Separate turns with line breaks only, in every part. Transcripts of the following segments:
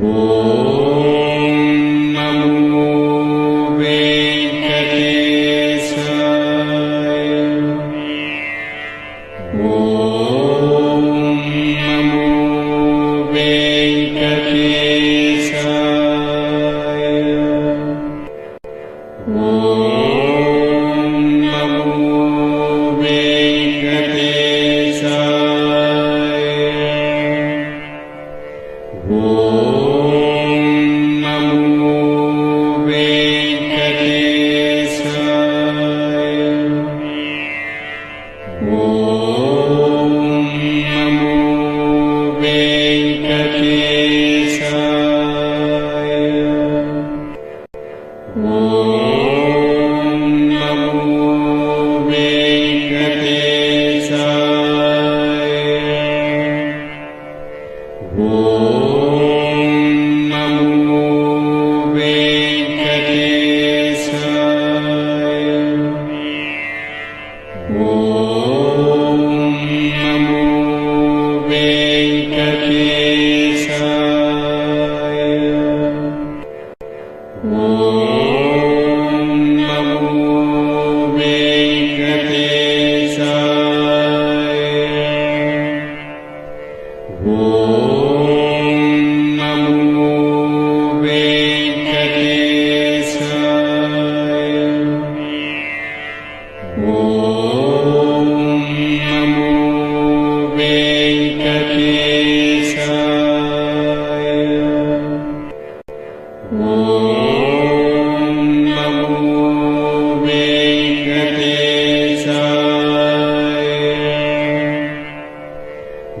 Whoa.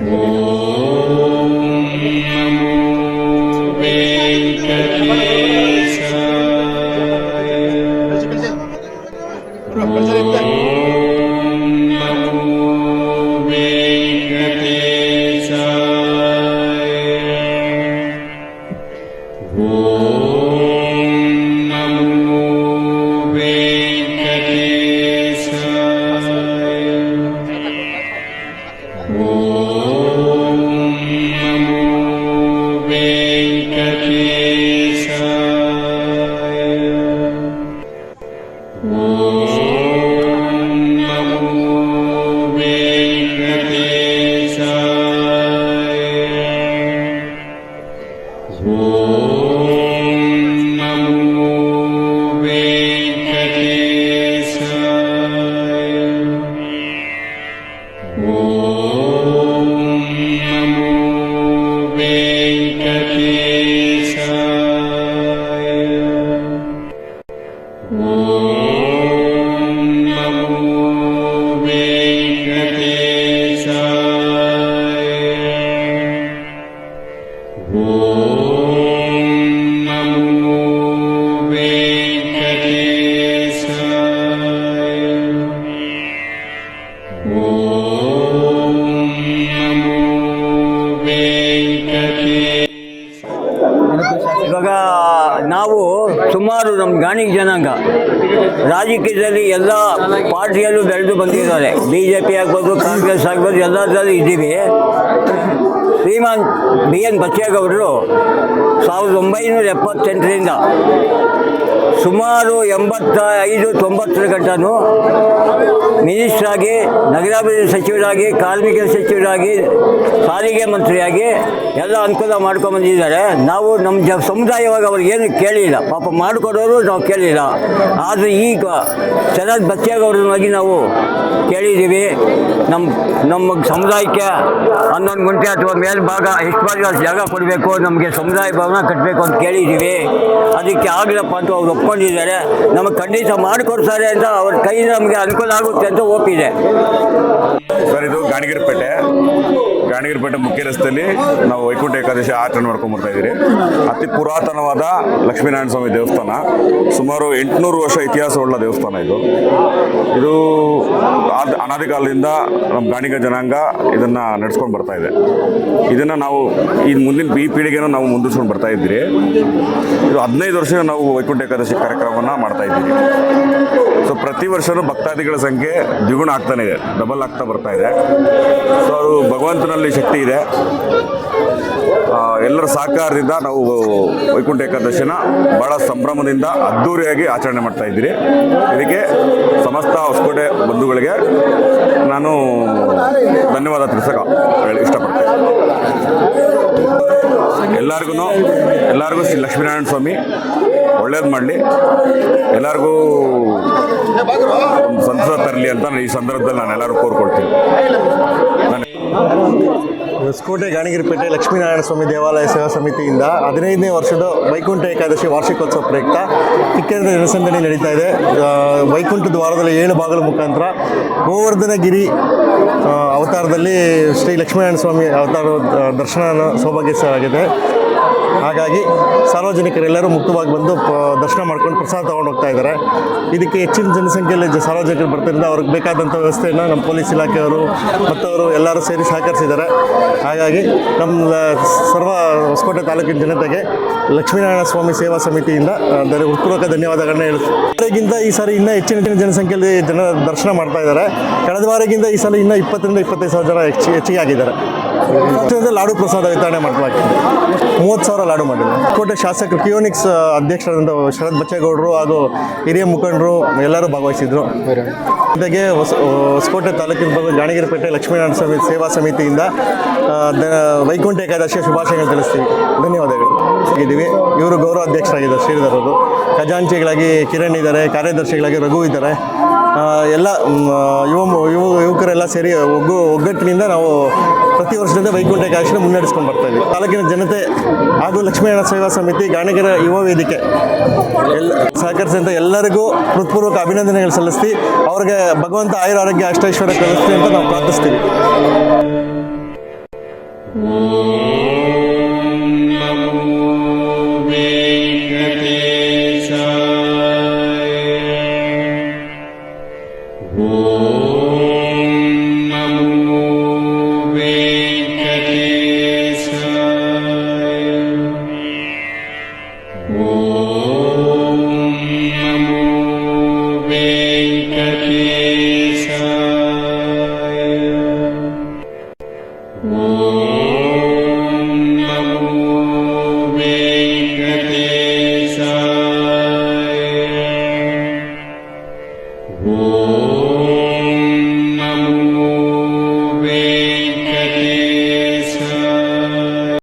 Yeah.
ಇವಾಗ ನಾವು ಸುಮಾರು ನಮ್ಮ ಗಾಣಿಗ ಜನಾಂಗ. ರಾಜಕೀಯದಲ್ಲಿ ಎಲ್ಲ ಪಾರ್ಟಿಯಲ್ಲೂ ಬೆಳೆದು ಬಂದಿದ್ದಾರೆ. ಬಿ ಜೆ ಪಿ ಆಗ್ಬೋದು, ಕಾಂಗ್ರೆಸ್ ಆಗ್ಬೋದು, ಎಲ್ಲದರಲ್ಲಿ ಇದ್ದೀವಿ. ಶ್ರೀಮಾನ್ ಬಿ ಎನ್ ಬಚ್ಚೇಗೌಡರು ಸಾವಿರದ ಒಂಬೈನೂರ ಎಪ್ಪತ್ತೆಂಟರಿಂದ ಸುಮಾರು ಎಂಬತ್ತ ಐದು ತೊಂಬತ್ತರ ಗಂಟನೂ ಮಿನಿಸ್ಟ್ರಾಗಿ, ನಗರಾಭಿವೃದ್ಧಿ ಸಚಿವರಾಗಿ, ಕಾರ್ಮಿಕ ಸಚಿವರಾಗಿ, ಸಾರಿಗೆ ಮಂತ್ರಿಯಾಗಿ ಎಲ್ಲ ಅನುಕೂಲ ಮಾಡ್ಕೊಂಬಂದಿದ್ದಾರೆ ನಾವು ನಮ್ಮ ಜ ಸಮುದಾಯವಾಗಿ ಅವ್ರಿಗೇನು ಕೇಳಿಲ್ಲ. ಪಾಪ ಮಾಡಿಕೊಡೋರು ನಾವು ಕೇಳಿಲ್ಲ. ಆದರೆ ಈಗ ಶರದ್ ಬಚ್ಚೇಗೌಡರನ್ನಾಗಿ ನಾವು ಕೇಳಿದ್ದೀವಿ. ನಮ್ಮ ನಮ್ಮ ಸಮುದಾಯಕ್ಕೆ ಹನ್ನೊಂದು ಗುಂಟೆ ಅಥವಾ ಮೇಲ್ಭಾಗ ಎಷ್ಟು ಭಾಗ ಜಾಗ ಕೊಡಬೇಕು. ನಮಗೆ ಸಮುದಾಯ ಭವನ ಕಟ್ಟಬೇಕು ಅಂತ ಕೇಳಿದ್ದೀವಿ. ಅದಕ್ಕೆ ಆಗಲಪ್ಪ ಅಂತ ಅವ್ರು ಒಪ್ಕೊಂಡಿದ್ದಾರೆ. ನಮಗೆ ಖಂಡಿತ ಮಾಡಿಕೊಡ್ತಾರೆ ಅಂತ ಅವ್ರ ಕೈಯಿಂದ ನಮಗೆ ಅನುಕೂಲ ಆಗುತ್ತೆ ಅಂತ ಒಪ್ಪಿದೆ.
ಸರ್, ಇದು ಗಾಣಿಗಿರಿಪೇಟೆ. ಗಾಣಿಗಿರಿಪೇಟೆ ಮುಖ್ಯ ರಸ್ತೆಯಲ್ಲಿ ನಾವು ವೈಕುಂಠ ಏಕಾದಶಿ ಆಚರಣೆ ಮಾಡ್ಕೊಂಡು ಬರ್ತಾ ಇದ್ದೀರಿ. ಅತಿ ಪುರಾತನವಾದ ಲಕ್ಷ್ಮೀನಾರಾಯಣ ಸ್ವಾಮಿ ದೇವಸ್ಥಾನ. ಸುಮಾರು ಎಂಟುನೂರು ವರ್ಷ ಇತಿಹಾಸವುಳ್ಳ ದೇವಸ್ಥಾನ ಇದು. ಇದು ಅನಾದಿ ಕಾಲದಿಂದ ನಮ್ಮ ಗಾಣಿಗ ಜನಾಂಗ ಇದನ್ನು ನಡೆಸ್ಕೊಂಡು ಬರ್ತಾ ಇದೆ. ಇದನ್ನು ನಾವು ಈ ಮುಂದಿನ ಈ ಪೀಳಿಗೆನೂ ನಾವು ಮುಂದಿಸ್ಕೊಂಡು ಬರ್ತಾ ಇದ್ದೀರಿ. ಇದು ಹದಿನೈದು ವರ್ಷ ನಾವು ವೈಕುಂಠ ಏಕಾದಶಿ ಕಾರ್ಯಕ್ರಮವನ್ನು ಮಾಡ್ತಾ ಇದ್ದೀವಿ ಸೊ ಪ್ರತಿ ವರ್ಷವೂ ಭಕ್ತಾದಿಗಳ ಸಂಖ್ಯೆ ದ್ವಿಗುಣ ಆಗ್ತಾನೆ ಇದೆ. ಡಬಲ್ ಆಗ್ತಾ ಬರ್ತಾ ಇದೆ. ಸೊ ಅದು ಭಗವಂತನಲ್ಲಿ ಶಕ್ತಿ ಇದೆ. ಎಲ್ಲರ ಸಹಕಾರದಿಂದ ನಾವು ವೈಕುಂಠ ಏಕಾದಶಿನ ಬಹಳ ಸಂಭ್ರಮದಿಂದ ಅದ್ಧೂರಿಯಾಗಿ ಆಚರಣೆ ಮಾಡ್ತಾ ಇದ್ದೀರಿ. ಇದಕ್ಕೆ ಸಮಸ್ತ ಹೊಸಕೋಟೆ ಬಂಧುಗಳಿಗೆ ನಾನು ಧನ್ಯವಾದ ತಿಳಿಸಕ ಹೇಳಿ ಇಷ್ಟಪಡ್ತೇನೆ. ಎಲ್ಲರಿಗೂ ಎಲ್ಲರಿಗೂ ಶ್ರೀ ಲಕ್ಷ್ಮೀನಾರಾಯಣ ಸ್ವಾಮಿ, ಒಳ್ಳೇದು ಮಾಡಲಿ. ಎಲ್ಲರಿಗೂ ಸಂತಸ ತರಲಿ ಅಂತ ಈ ಸಂದರ್ಭದಲ್ಲಿ ನಾನು ಎಲ್ಲರೂ ಕೋರ್ಕೊಳ್ತೀನಿ
ಹೊಸಕೋಟೆ ಗಾಣಿಗಿರಿಪೇಟೆ ಲಕ್ಷ್ಮೀನಾರಾಯಣ ಸ್ವಾಮಿ ದೇವಾಲಯ ಸೇವಾ ಸಮಿತಿಯಿಂದ ಹದಿನೈದನೇ ವರ್ಷದ ವೈಕುಂಠ ಏಕಾದಶಿ ವಾರ್ಷಿಕೋತ್ಸವ ಪ್ರಯುಕ್ತ ಚಿಕ್ಕಂದ ಜನಸಂದಣಿ ನಡೀತಾ ಇದೆ. ವೈಕುಂಠ ದ್ವಾರದಲ್ಲಿ ಏಳು ಭಾಗಗಳ ಮುಖಾಂತರ ಗೋವರ್ಧನಗಿರಿ ಅವತಾರದಲ್ಲಿ ಶ್ರೀ ಲಕ್ಷ್ಮೀನಾರಾಯಣ ಸ್ವಾಮಿ ಅವತಾರ ದರ್ಶನ ಸೌಭಾಗ್ಯವಾಗಿದೆ ಹಾಗಾಗಿ ಸಾರ್ವಜನಿಕರೆಲ್ಲರೂ ಮುಕ್ತವಾಗಿ ಬಂದು ದರ್ಶನ ಮಾಡ್ಕೊಂಡು ಪ್ರಸಾದ ತೊಗೊಂಡು ಹೋಗ್ತಾ ಇದ್ದಾರೆ. ಇದಕ್ಕೆ ಹೆಚ್ಚಿನ ಜನಸಂಖ್ಯೆಯಲ್ಲಿ ಸಾರ್ವಜನಿಕರು ಬರ್ತಿರಿಂದ ಅವ್ರಿಗೆ ಬೇಕಾದಂಥ ವ್ಯವಸ್ಥೆಯನ್ನು ನಮ್ಮ ಪೊಲೀಸ್ ಇಲಾಖೆಯವರು ಮತ್ತವರು ಎಲ್ಲರೂ ಸೇರಿ ಸಹಕರಿಸಿದ್ದಾರೆ. ಹಾಗಾಗಿ ನಮ್ಮ ಸರ್ವ ಹೊಸಕೋಟೆ ತಾಲೂಕಿನ ಜನತೆಗೆ ಲಕ್ಷ್ಮೀನಾರಾಯಣ ಸ್ವಾಮಿ ಸೇವಾ ಸಮಿತಿಯಿಂದ ಹೃತ್ಪೂರ್ವಕ ಧನ್ಯವಾದಗಳನ್ನ ಹೇಳುತ್ತೀಗಿಂತ ಈ ಸಾರಿ ಇನ್ನೂ ಹೆಚ್ಚಿನ ಹೆಚ್ಚಿನ ಜನಸಂಖ್ಯೆಯಲ್ಲಿ ಜನ ದರ್ಶನ ಮಾಡ್ತಾ ಇದ್ದಾರೆ. ಕಳೆದ ಬಾರಿಗಿಂತ ಈ ಸಲ ಇನ್ನೂ ಇಪ್ಪತ್ತರಿಂದ ಇಪ್ಪತ್ತೈದು ಸಾವಿರ ಜನ ಹೆಚ್ಚಿ, ಹೆಚ್ಚಿಗೆ ಆಗಿದ್ದಾರೆ. ಅಷ್ಟೊಂದು ಲಾಡು ಪ್ರಸಾದ ವಿತರಣೆ ಮಾಡಲಾಗಿದೆ ಮೂವತ್ತು ಸಾವಿರ ಲಾಡು ಮಾಡಿದ್ರು. ಕೋಟೆ ಶಾಸಕರು ಕಿಯೋನಿಕ್ಸ್ ಅಧ್ಯಕ್ಷರಾದಂಥ ಶರತ್ ಬಚ್ಚೇಗೌಡರು ಹಾಗೂ ಹಿರಿಯ ಮುಖಂಡರು ಎಲ್ಲರೂ ಭಾಗವಹಿಸಿದ್ರು. ಜೊತೆಗೆ ಹೊಸ ಹೊಸಕೋಟೆ ತಾಲೂಕಿನ ಬಗ್ಗೆ ಗಾಣಗಿರಿಪೇಟೆ ಲಕ್ಷ್ಮೀನಾರಾಯಣ ಸ್ವಾಮಿ ಸೇವಾ ಸಮಿತಿಯಿಂದ ವೈಕುಂಠ ಏಕಾದಶಿಯ ಶುಭಾಶಯಗಳು ತಿಳಿಸ್ತೀವಿ. ಧನ್ಯವಾದಗಳು. ಇದ್ದೀವಿ. ಇವರು ಗೌರವ ಅಧ್ಯಕ್ಷರಾಗಿದ್ದಾರೆ ಶ್ರೀಧರರು ಖಜಾಂಚಿಗಳಾಗಿ ಕಿರಣ್ ಇದ್ದಾರೆ, ಕಾರ್ಯದರ್ಶಿಗಳಾಗಿ ರಘು ಇದ್ದಾರೆ. ಎಲ್ಲ ಯುವ ಯುವ ಯುವಕರೆಲ್ಲ ಸೇರಿ ಒಗ್ಗು, ಒಗ್ಗಟ್ಟಿನಿಂದ ನಾವು ಪ್ರತಿ ವರ್ಷದಿಂದ ವೈಕುಂಠ ಏಕಾದಶಿನ ಮುನ್ನಡೆಸ್ಕೊಂಡು ಬರ್ತಾ ಇದ್ದೀವಿ ತಾಲೂಕಿನ ಜನತೆ ಹಾಗೂ ಲಕ್ಷ್ಮೀನಾರಾಯಣ ಸೇವಾ ಸಮಿತಿ, ಗಾಣಗೆರೆ ಯುವ ವೇದಿಕೆ, ಎಲ್ಲ ಸಹಕರಿಸಿದಂಥ ಎಲ್ಲರಿಗೂ ಹೃತ್ಪೂರ್ವಕ ಅಭಿನಂದನೆಗಳು ಸಲ್ಲಿಸ್ತಿ, ಅವ್ರಿಗೆ ಭಗವಂತ ಆಯುರ ಆರೋಗ್ಯ ಅಷ್ಟೈಶ್ವರ್ಯ ಕಲಿಸ್ತೀವಿ ಅಂತ ನಾವು ಪ್ರಾರ್ಥಿಸ್ತೀವಿ. Oh.